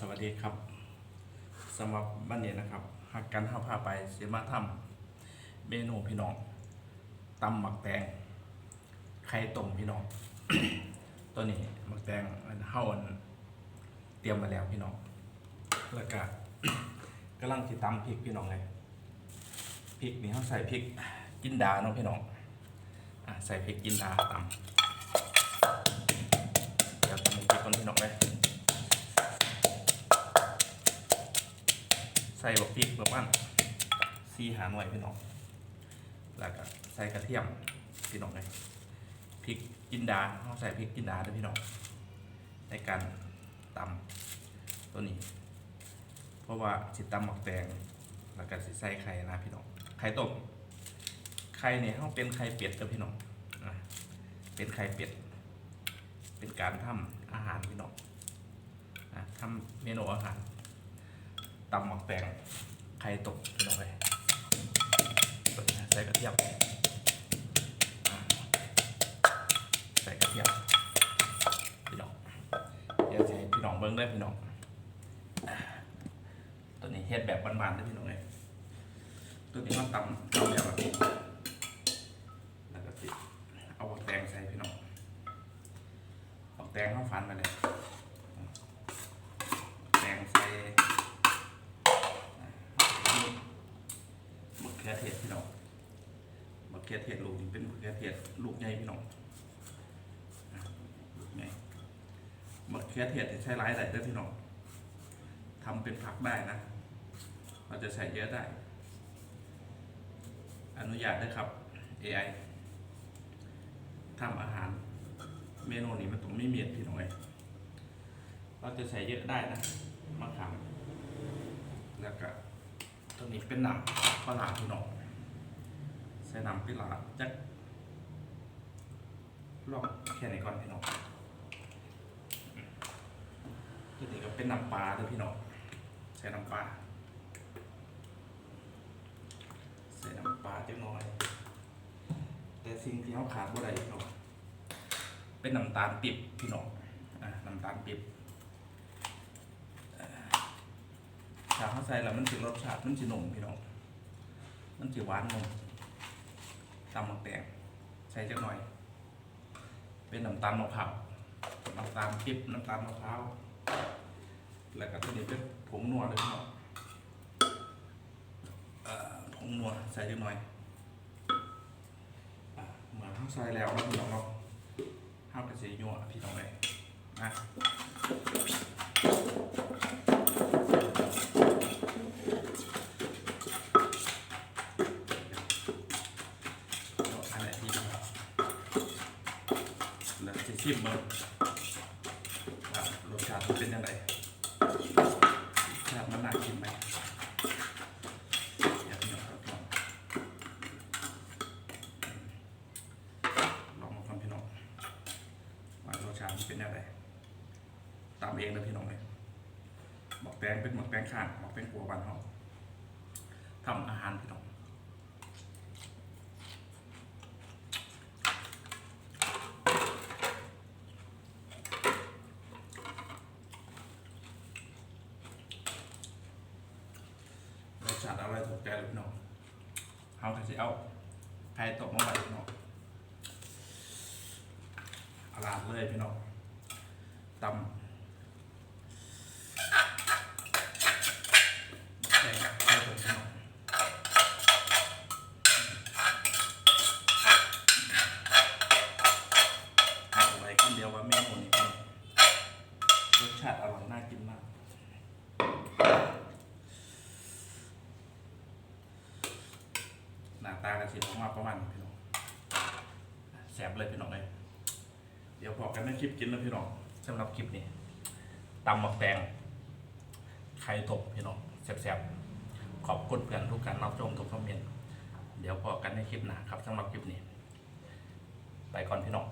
สวัสดีครับสำหรับบ้านนี้นะครับหักกันห้าผ้าไปเสียมาทำเมนูพี่น้องตำหมักแตงไข่ต้มพี่น้อง ตัวนี้หมักแตงเฮาเตรียมมาแล้วพี่น้องแล้วก็กำลังจิตำพริกพี่น้องเลยพริกนี่เขาใส่พริกกินดาเนาะพี่น้องอใส่พริกกินดาตำเดี๋ยวตำพริกคนพี่น้องเลย ส่บักพริกประมาณสี่หาหน่วยพี่น้อง แล้วก็ใส่กระเทียมพี่น้องเลยพริกจินดาเขาใส่พริกจินดาด้วยพี่น้อง ในการตำตัวนี้ เพราะว่าสิตำหมักแตงแล้วก็สิใส่ไข่นะพี่น้อง ไข่ต้ม ไข่เนี่ยเขาเป็นไข่เป็ดกับพี่น้องเป็นไข่เป็ด เป็นการทำอาหารพี่น้องทำเมนูอาหาร ตำหมักแตงไข่ตกลงไปใส่กระเทียมใส่กระเทียมพี่น้องเดี๋ยวจะให้พี่น้องเบิ้งได้พี่น้องตัวนี้เฮ็ดแบบบานๆได้พี่น้องเลยตัวนี้มันตำตำแบบแบบแล้วก็ติเอาหมักแตงใส่พี่น้องหมักแตงเข้าฟันมาเลย เขือเทศพี่น้องมะเขือเทศลูกนี่เป็นมะเขือเทศลูกใหญ่พี่น้องลูกใหญ่มะเขือเทศที่ใช้หลายหลายได้อพี่น้องทำเป็นผักได้นะเราจะใส่เยอะได้ อนุญาตด้ครับ AI ทำอาหารเมนูนี้มันต้องไม่เมียดพี่น้อย เราจะใส่เยอะได้นะมะขามแล้วก็ตัวนี้เป็นหนัง ปลาหลาพี่น้องใส่นังปลาหลาจักลองแค่ไหนก่อนพี่น้องตัวนี้ก็เป็นน้ำปลาด้วยพี่น้องใส่น้ำปลาใส่น้ำปลาเจักหน้อย แต่สิ่งที่เขาขาดบ่าอะได้พี่น้องเป็นน้ำตาลปิบพี่น้องน้ำตาลปิบถ้าเขาใส่แล้วมันสิรสชาติมันสิหนุ่มพี่น้อง มันสิหวานนมตำมักแตงใส่จักหน่อย เป็นน้ำตาลมะพร้าวน้ำตาลปิ๊บน้ำตาลมะพร้าวแล้วก็ตัวนี้เป็นผงนัวเลยพี่น้องเอ่อผงนัวใส่จักหน่อยเหมือนเขาใส่แล้วแล้วพี่น้องเนาะห้ามกระเสียยัวพี่น้องเลยนะ อันไหนที่นะครับแล้วจะ ชิมเบิ้งว่ารสชาติมันเป็นยังไงชาติมันน่ากินไหมอยากพี่น้องครับลองลองมาฟังพี่น้องว่ารสชาติมันเป็นยังไงตามเองนะพี่น้องเลยหมักแตงเป็นหมักแตงข้างหมักแตงกัวบานเขาทำอาหารพี่น้อง รสชาติอร่อยถูกใจเลยพี่น้องเขาก็จะเอาไข่ตกมาไว้พี่น้องอาลาดเลยพี่น้องตำใส่ไข่ตกพี่น้องอาไว้คนเดียวว่าเมนูนี้พี่น้องรสชาติอร่อยน่ากินมาก หน้า ตากระสีออกมาประมาณนี้พี่น้องแสบเลยพี่น้องเลยเดี๋ยวพอกันในคลิปกินแล้วพี่น้องสำหรับคลิปนี้ตำหมักแตงไข่ตบพี่น้องแสบๆขอบคุณเพื่อนทุกการรับชมทุกคอมเมนต์เดี๋ยวพอกันในคลิปหน้าครับสำหรับคลิปนี้ ไปก่อนพี่น้อง